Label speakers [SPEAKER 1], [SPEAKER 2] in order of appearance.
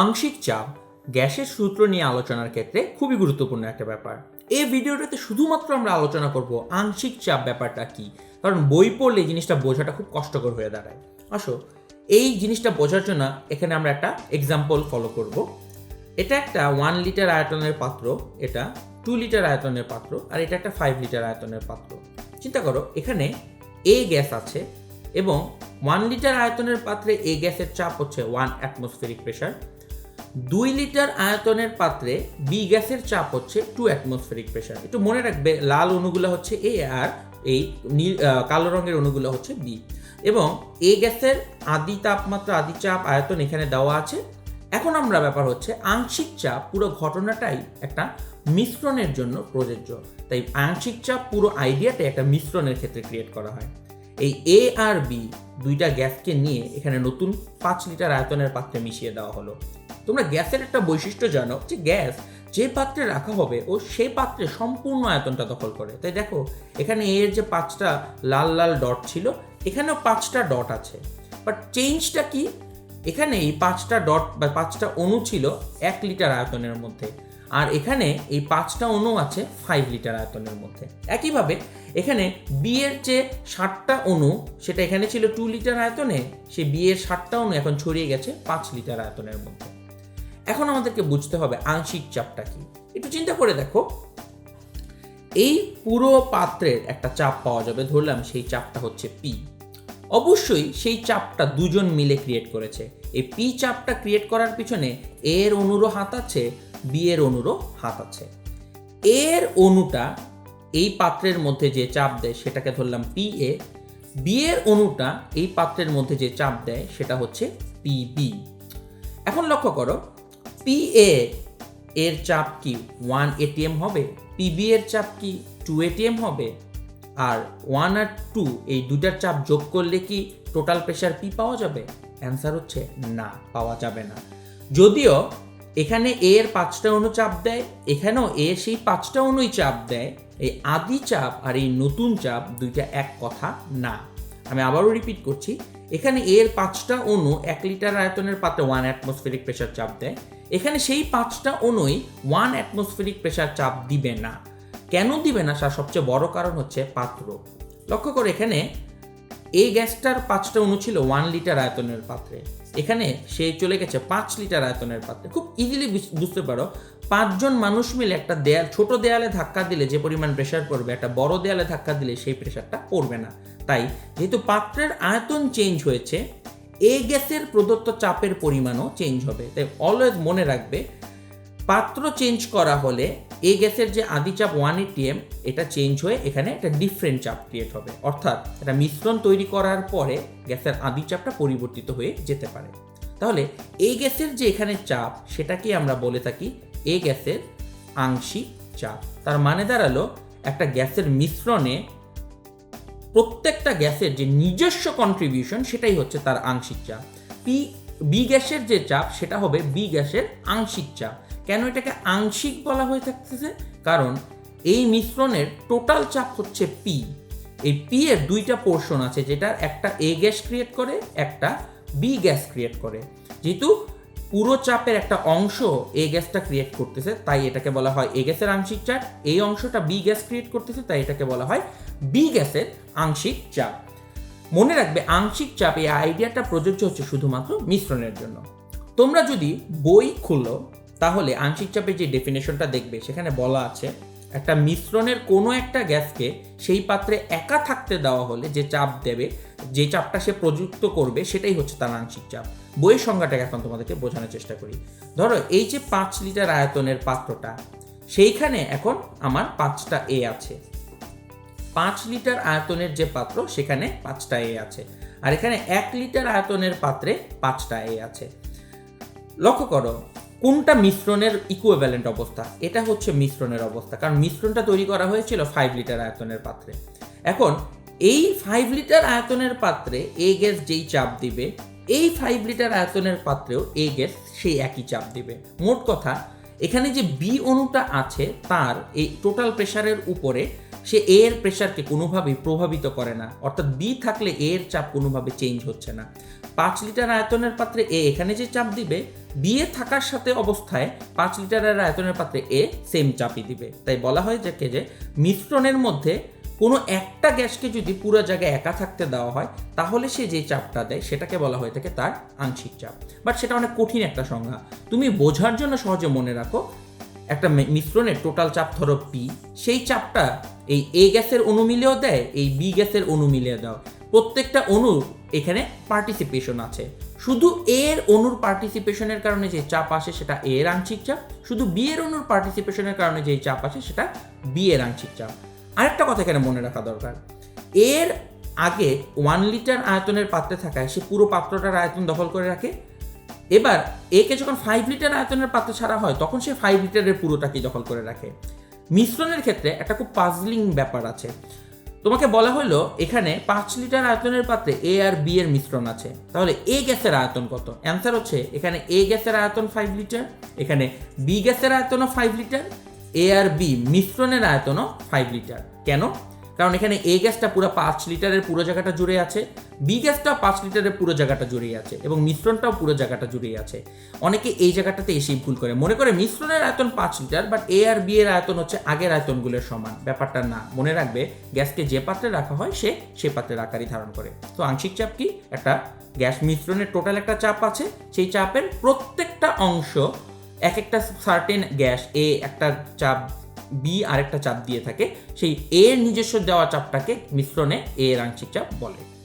[SPEAKER 1] আংশিক চাপ গ্যাসের সূত্র নিয়ে আলোচনার ক্ষেত্রে খুবই গুরুত্বপূর্ণ একটা ব্যাপার। এই ভিডিওটাতে শুধুমাত্র আমরা আলোচনা করব আংশিক চাপ ব্যাপারটা কি, কারণ বই পড়লে জিনিসটা বোঝাটা খুব কষ্টকর হয়ে দাঁড়ায়। আসো, এই জিনিসটা বোঝার জন্য এখানে আমরা একটা এক্সাম্পল ফলো করব। এটা একটা ওয়ান লিটার আয়তনের পাত্র, এটা টু লিটার আয়তনের পাত্র, আর এটা একটা ফাইভ লিটার আয়তনের পাত্র। চিন্তা করো, এখানে এ গ্যাস আছে এবং ওয়ান লিটার আয়তনের পাত্রে এ গ্যাসের চাপ হচ্ছে ওয়ান অ্যাটমসফেরিক প্রেশার দুই লিটার আয়তনের পাত্রে বি গ্যাসের চাপ হচ্ছে টু অ্যাটমসফেরিক প্রেশার একটু মনে রাখবে, লাল অণুগুলো হচ্ছে এ আর এই নীল কালো রঙের অণুগুলো হচ্ছে বি এবং এ গ্যাসের আদি তাপমাত্রা, আদি চাপ, আয়তন এখানে দেওয়া আছে। এখন আমরা ব্যাপার হচ্ছে আংশিক চাপ পুরো ঘটনাটাই একটা মিশ্রণের জন্য প্রযোজ্য। তাই আংশিক চাপ পুরো আইডিয়াটা একটা মিশ্রণের ক্ষেত্রে ক্রিয়েট করা হয়। এই এ আর বি দুইটা গ্যাসকে নিয়ে এখানে নতুন পাঁচ লিটার আয়তনের পাত্রে মিশিয়ে দেওয়া হলো। তোমরা গ্যাসের একটা বৈশিষ্ট্য জানো যে গ্যাস যে পাত্রে রাখা হবে ও সেই পাত্রে সম্পূর্ণ আয়তনটা দখল করে। তাই দেখো, এখানে এর যে পাঁচটা লাল লাল ডট ছিল, এখানেও পাঁচটা ডট আছে। বাট চেঞ্জটা কি? এখানে এই পাঁচটা ডট বা পাঁচটা অণু ছিল এক লিটার আয়তনের মধ্যে। আর এখানে এই পাঁচটা অণু আছে ফাইভ লিটার আয়তনের মধ্যে। একইভাবে এখানে বিয়ের যে ষাটটা অণু, সেটা এখানে ছিল টু লিটার আয়তনে সে বিয়ের ষাটটা অণু এখন ছড়িয়ে গেছে পাঁচ লিটার আয়তনের মধ্যে। এখন আমাদেরকে বুঝতে হবে আংশিক চাপটা কি। একটু চিন্তা করে দেখো। এই পুরো পাত্রের একটা চাপ পাওয়া যাবে, ধরলাম সেই চাপটা হচ্ছে পি অবশ্যই সেই চাপটা দুজন মিলে ক্রিয়েট করেছে। এই পি চাপটা ক্রিয়েট করার পিছনে এর অনুরও হাত আছে বি এর অনুরও হাত আছে। এর অনুটা এই পাত্রের মধ্যে যে চাপ দেয় সেটাকে ধরলাম পি এ বি এর অণুটা এই পাত্রের মধ্যে যে চাপ দেয় সেটা হচ্ছে পি বি এখন লক্ষ্য করো পি এ এর চাপ কি? ওয়ান এটিএম হবে? পিবি এর চাপ কি? টু এটিএম হবে? আর ওয়ান আর টু এই দুটার চাপ যোগ করলে কি টোটাল প্রেশার পি পাওয়া যাবে? অ্যান্সার হচ্ছে না, পাওয়া যাবে না। যদিও এখানে এ এর পাঁচটা অণু চাপ দেয়, এখানেও এ সেই পাঁচটা অণুই চাপ দেয়, এই আদি চাপ আর এই নতুন চাপ দুইটা এক কথা না। আমি আবারও রিপিট করছি, এখানে এর পাঁচটা অণু এক লিটার আয়তনের পাত্রে ওয়ান অ্যাটমসফেরিক প্রেশার চাপ দেয় এখানে সেই পাঁচটা অণুই ওয়ান অ্যাটমসফেরিক প্রেশার চাপ দিবে না। কেন দিবে না তার সবচেয়ে বড় কারণ হচ্ছে পাত্র। লক্ষ্য করে এখানে এই গ্যাসটার পাঁচটা অণু ছিল ওয়ান লিটার আয়তনের পাত্রে। এখানে সে চলে গেছে পাঁচ লিটার আয়তনের পাত্রে। খুব ইজিলি বুঝতে পারো, পাঁচজন মানুষ মিলে একটা দেয়াল ছোট দেয়ালে ধাক্কা দিলে যে পরিমাণ প্রেশার পড়বে, একটা বড় দেয়ালে ধাক্কা দিলে সেই প্রেশারটা পড়বে না। তাই যেহেতু পাত্রের আয়তন চেঞ্জ হয়েছে এ গ্যাসের প্রদত্ত চাপের পরিমাণও চেঞ্জ হবে। তাই অলওয়েজ মনে রাখবে, পাত্র চেঞ্জ করা হলে এ গ্যাসের যে আদি চাপ ওয়ান এটিএম এটা চেঞ্জ হয়ে এখানে একটা ডিফারেন্ট চাপ ক্রিয়েট হবে। অর্থাৎ একটা মিশ্রণ তৈরি করার পরে গ্যাসের আদি চাপটা পরিবর্তিত হয়ে যেতে পারে। তাহলে এই গ্যাসের যে এখানে চাপ, সেটাকে আমরা বলে থাকি এ গ্যাসের আংশিক চাপ। তার মানে দাঁড়াল, একটা গ্যাসের মিশ্রণে প্রত্যেকটা গ্যাসের যে নিজস্ব কন্ট্রিবিউশন সেটাই হচ্ছে তার আংশিক চাপ। পি বি গ্যাসের যে চাপ, সেটা হবে বি গ্যাসের আংশিক চাপ। কেন এটাকে আংশিক বলা হয়ে থাকতেছে? কারণ এই মিশ্রণের টোটাল চাপ হচ্ছে পি এই পি এর দুইটা পোর্শন আছে যেটা একটা এ গ্যাস ক্রিয়েট করে, একটা বি গ্যাস ক্রিয়েট করে। যেহেতু পুরো চাপের একটা অংশ এ গ্যাসটা ক্রিয়েট করতেছে, তাই এটাকে বলা হয় এ গ্যাসের আংশিক চাপ। এই অংশটা বি গ্যাস ক্রিয়েট করতেছে, তাই এটাকে বলা হয় বি গ্যাসের আংশিক চাপ। মনে রাখবে, আংশিক চাপ এই আইডিয়াটা প্রযোজ্য হচ্ছে শুধুমাত্র মিশ্রণের জন্য। তোমরা যদি বই খুলো, তাহলে আংশিক চাপের যে ডেফিনেশনটা দেখবে, সেখানে বলা আছে একটা মিশ্রণের কোনো একটা গ্যাসকে সেই পাত্রে একা থাকতে দেওয়া হলে যে চাপ দেবে, যে চাপটা সে প্রযুক্ত করবে, সেটাই হচ্ছে তার আংশিক চাপ। বইয়ের সংজ্ঞাটাকে এখন তোমাদেরকে বোঝানোর চেষ্টা করি। ধরো, এই যে পাঁচ লিটার আয়তনের পাত্রটা, সেইখানে এখন আমার পাঁচটা এ আছে। পাঁচ লিটার আয়তনের যে পাত্র, সেখানে পাঁচটা এ আছে। আর এখানে এক লিটার আয়তনের পাত্রে পাঁচটা এ আছে। লক্ষ্য করো কোনটা মিশ্রণের ইকুইভ্যালেন্ট অবস্থা? এটা হচ্ছে মিশ্রণের অবস্থা। কারণ মিশ্রণটা তৈরি করা হয়েছিল ফাইভ লিটার আয়তনের পাত্রে। এখন, এই ফাইভ লিটার আয়তনের পাত্রে এ গ্যাস যেই চাপ দিবে, এই ফাইভ লিটার আয়তনের পাত্রেও এ গ্যাস সেই একই চাপ দিবে। মোট কথা, এখানে যে বি অণুটা আছে, তার এই টোটাল প্রেশারের উপরে সে এ এর প্রেশারকে কোনোভাবেই প্রভাবিত করে না। অর্থাৎ বি থাকলে এ এর চাপ কোনোভাবে চেঞ্জ হচ্ছে না। পাঁচ লিটার আয়তনের পাত্রে এ এখানে যে চাপ দিবে, বি এ থাকার সাথে অবস্থায় পাঁচ লিটারের আয়তনের পাত্রে এ সেম চাপই দিবে। তাই বলা হয় যে যে মিশ্রণের মধ্যে কোনো একটা গ্যাসকে যদি পুরো জায়গায় একা থাকতে দেওয়া হয়, তাহলে সে যে চাপটা দেয় সেটাকে বলা হয়ে থাকে তার আংশিক চাপ। বাট সেটা অনেক কঠিন একটা সংজ্ঞা। তুমি বোঝার জন্য সহজে মনে রাখো, একটা মিশ্রণের টোটাল চাপ ধরো পি সেই চাপটা এই এ গ্যাসের অণু মিলেও দেয়, এই বি গ্যাসের অণু মিলিয়ে দাও। প্রত্যেকটা অণুর এখানে পার্টিসিপেশন আছে। শুধু এর অণুর পার্টিসিপেশনের কারণে যে চাপ আসে সেটা এ এর আংশিক চাপ, শুধু বি এর অণুর পার্টিসিপেশনের কারণে যে চাপ আসে সেটা বি এর আংশিক চাপ। আরেকটা কথা এখানে মনে রাখা দরকার। এর আগে ওয়ান লিটার আয়তনের পাত্রে থাকায় সে পুরো পাত্রটার আয়তন দখল করে রাখে। এবার একে যখন ফাইভ লিটার আয়তনের পাত্র ছাড়া হয়, তখন সে ফাইভ লিটারের পুরোটাকেই দখল করে রাখে। মিশ্রণের ক্ষেত্রে একটা খুব পাজলিং ব্যাপার আছে। তোমাকে বলা হলো, এখানে পাঁচ লিটার আয়তনের পাত্রে এ আর বি এর মিশ্রণ আছে। তাহলে এ গ্যাসের আয়তন কত? অ্যান্সার হচ্ছে, এখানে এ গ্যাসের আয়তন ফাইভ লিটার এখানে বি গ্যাসের আয়তনও ফাইভ লিটার এ আর বি মিশ্রণের আয়তনও ফাইভ লিটার কেন? কারণ এখানে এ গ্যাসটা পুরো পাঁচ লিটারের পুরো জায়গাটা জুড়ে আছে বি গ্যাসটা পাঁচ লিটারের পুরো জায়গাটা জুড়েই আছে এবং মিশ্রণটাও পুরো জায়গাটা জুড়েই আছে। অনেকে এই জায়গাটাতে এসেই ভুল করে। মনে করে মিশ্রণের আয়তন পাঁচ লিটার বাট এ আর বি এর আয়তন হচ্ছে আগের আয়তনগুলোর সমান। ব্যাপারটা না। মনে রাখবে, গ্যাসকে যে পাত্রে রাখা হয়, সে সে পাত্রের আকারই ধারণ করে। তো আংশিক চাপ কি? একটা গ্যাস মিশ্রণের টোটাল একটা চাপ আছে। সেই চাপের প্রত্যেকটা অংশ, এক একটা সার্টেন গ্যাস এ একটা চাপ বি আরেকটা চাপ দিয়ে থাকে, সেই এর নিজস্ব দেওয়া চাপটাকে মিশ্রণে এ এর আংশিক চাপ বলে।